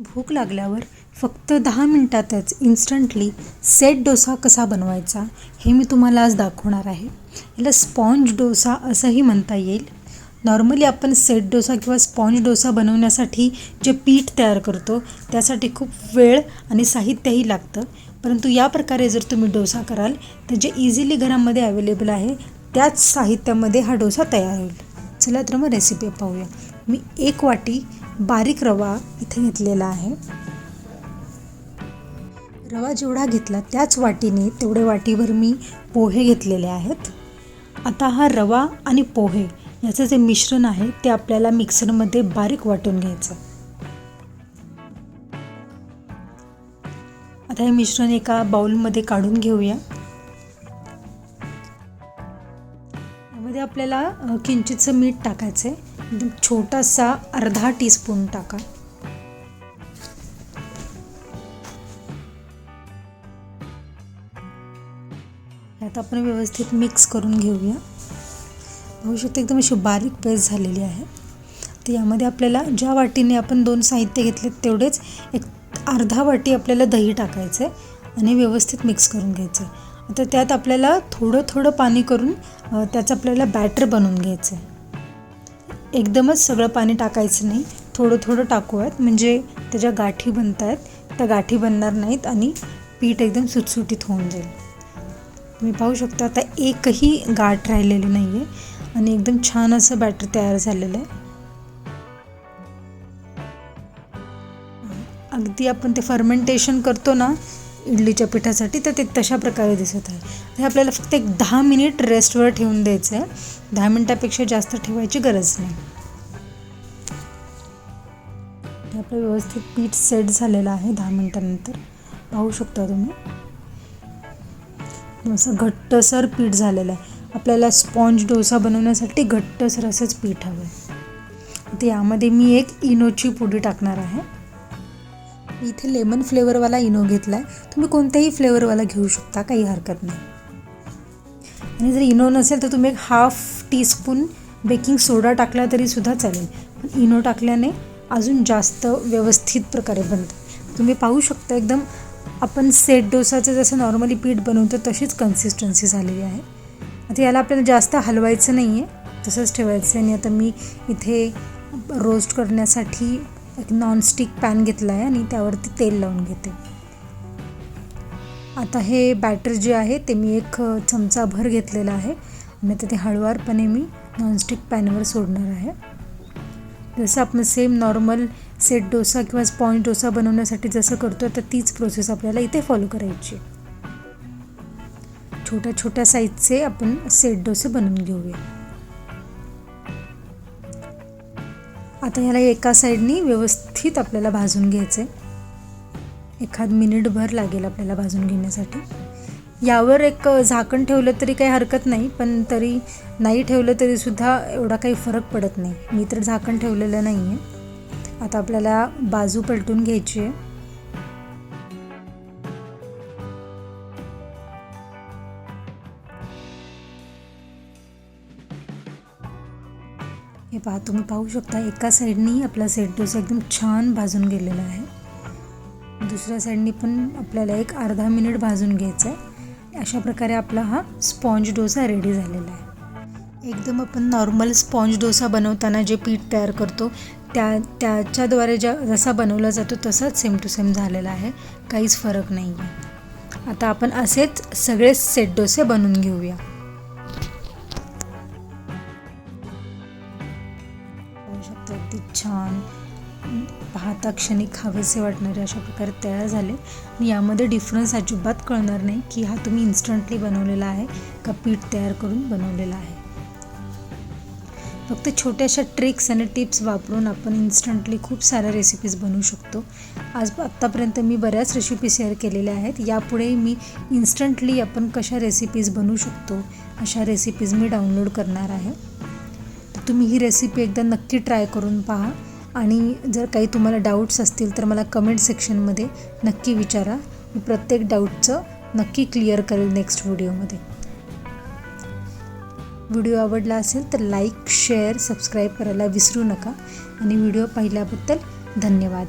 भूक लागल्यावर फक्त दहा मिनटातच इन्स्टंटली सेट डोसा कसा बनवायचा हे मी तुम्हाला आज दाखवणार आहे. याला स्पॉन्ज डोसा असंही म्हणता येईल. नॉर्मली आपण सेट डोसा किंवा स्पॉन्ज डोसा बनवण्यासाठी जे पीठ तयार करतो त्यासाठी खूप वेळ आणि साहित्यही लागतं. परंतु या प्रकारे जर तुम्ही डोसा कराल तर जे इझिली घरामध्ये अवेलेबल आहे त्याच साहित्यामध्ये हा डोसा तयार होईल. चला तर मग रेसिपी पाहूया. मी एक वाटी बारीक रवा इथे घेतलेला आहे. रवा जेवढा घेतला त्याच वाटीने तेवढे वाटीभर मी पोहे घेतलेले आहेत. आता हा रवा आणि पोहे याचं जे मिश्रण आहे ते आपल्याला मिक्सरमध्ये बारीक वाटून घ्यायचं. आता हे मिश्रण एका बाउलमध्ये काढून घेऊया. यामध्ये आपल्याला किंचितचं मीठ टाकायचं आहे एकदम छोटासा अर्धा टीस्पून टाका. आता आपण व्यवस्थित मिक्स करून घेऊया. बघू शकतो एकदम अशी बारीक पेस्ट झालेली आहे. तर यामध्ये आपल्याला ज्या वाटीने आपण दोन साहित्य घेतले तेवढेच एक अर्धा वाटी आपल्याला दही टाकायचं आहे आणि व्यवस्थित मिक्स करून घ्यायचं आहे आता त्यात आपल्याला थोडं थोडं पाणी करून त्याचं आपल्याला बॅटर बनवून घ्यायचं आहे एकदमच सगळं पाणी टाकायचं नाही. थोडं थोडं टाकूयात. म्हणजे त्याच्या गाठी बनत आहेत त्या गाठी बनणार नाहीत आणि पीठ एकदम सुटसुटीत होऊन जाईल. तुम्ही पाहू शकता आता एकही गाठ राहिलेली नाही आहे आणि एकदम छान असं बॅटर तयार झालेलं आहे. अगदी आपण ते फर्मेंटेशन करतो ना इडलीच्या पिठासाठी तर ते तशा प्रकारे दिसत आहे. हे आपल्याला फक्त एक दहा मिनिट रेस्टवर ठेवून द्यायचं आहे. दहा मिनिटापेक्षा जास्त ठेवायची गरज नाही. हे आपलं व्यवस्थित पीठ सेट झालेलं आहे दहा मिनिटानंतर. पाहू शकता तुम्ही? असं घट्टसर पीठ झालेलं आहे. आपल्याला स्पॉन्ज डोसा बनवण्यासाठी घट्टसर असंच पीठ हवं आहे तर यामध्ये मी एक इनोची पुडी टाकणार आहे. मी इथे लेमन फ्लेवरवाला इनो घेतला आहे तुम्ही कोणत्याही फ्लेवरवाला घेऊ शकता काही हरकत नाही. आणि जर इनो नसेल तर तुम्ही एक हाफ टीस्पून बेकिंग सोडा टाकला तरीसुद्धा चालेल. पण इनो टाकल्याने अजून जास्त व्यवस्थित प्रकारे बनतं. तुम्ही पाहू शकता एकदम आपण सेट डोसाचं जसं नॉर्मली पीठ बनवतो तशीच कन्सिस्टन्सी झालेली आहे. आता याला आपल्याला जास्त हलवायचं नाही आहे तसंच ठेवायचं आहे. आणि आता मी इथे रोस्ट करण्यासाठी एक नॉनस्टिक पॅन घेतला आहे आणि त्यावरती तेल लावून घेते. आता हे बॅटर जे आहे ते मी एक चमचाभर घेतलेलं आहे. आणि आता ते हळुवारपणे मी नॉनस्टिक पॅनवर सोडणार आहे. जसं आपण सेम नॉर्मल सेट डोसा किंवा स्पॉन्ज डोसा बनवण्यासाठी जसं करतो तर तीच प्रोसेस आपल्याला इथे फॉलो करायची छोट्या छोट्या साईजचे आपण सेट डोसे बनवून घेऊया. आता ह्याला एका साईडनी व्यवस्थित आपल्याला भाजून घ्यायचं आहे एखाद मिनिटभर लागेल आपल्याला भाजून घेण्यासाठी. यावर एक झाकण ठेवलं तरी काही हरकत नाही पण तरी नाही ठेवलं तरीसुद्धा एवढा काही फरक पडत नाही. मी तर झाकण ठेवलेलं नाही आहे आता आपल्याला बाजू पलटून घ्यायची आहे. हे पहा तुम्ही पाहू शकता एका साईडनी आपला सेट डोसा एकदम छान भाजून गेलेला आहे. दुसऱ्या साईडनी पण आपल्याला एक अर्धा मिनिट भाजून घ्यायचं आहे अशा प्रकारे आपला हा स्पॉन्ज डोसा रेडी झालेला आहे. एकदम आपण नॉर्मल स्पॉन्ज डोसा बनवताना जे पीठ तयार करतो त्या त्याच्याद्वारे ज्या जसा बनवला जातो तसाच सेम टू सेम झालेला आहे. काहीच फरक नाही आहे आता आपण असेच सगळे सेट डोसे बनवून घेऊया. पाहू शकतो. अगदी छान. पाहता क्षणी खावेसे वाटणारे अशा प्रकारे तयार झाले. आणि यामध्ये डिफरन्स अजिबात कळणार नाही की हा तुम्ही इन्स्टंटली बनवलेला आहे का पीठ तयार करून बनवलेला आहे. फक्त छोट्याशा ट्रिक्स आणि टिप्स वापरून आपण इन्स्टंटली खूप साऱ्या रेसिपीज बनवू शकतो. आज आत्तापर्यंत मी बऱ्याच रेसिपी शेअर केलेल्या आहेत. यापुढे मी इन्स्टंटली आपण कशा रेसिपीज बनवू शकतो अशा रेसिपीज मी डाउनलोड करणार आहे. तुम्ही ही रेसिपी एकदा नक्की ट्राय करून पहा. आणि जर काही तुम्हाला डाऊट्स असतील तर मला कमेंट सेक्शनमध्ये नक्की विचारा. मी प्रत्येक डाऊटचं नक्की क्लिअर करेल नेक्स्ट व्हिडिओमध्ये व्हिडिओ आवडला असेल तर लाईक शेअर सबस्क्राईब करायला विसरू नका. आणि व्हिडिओ पाहिल्याबद्दल धन्यवाद.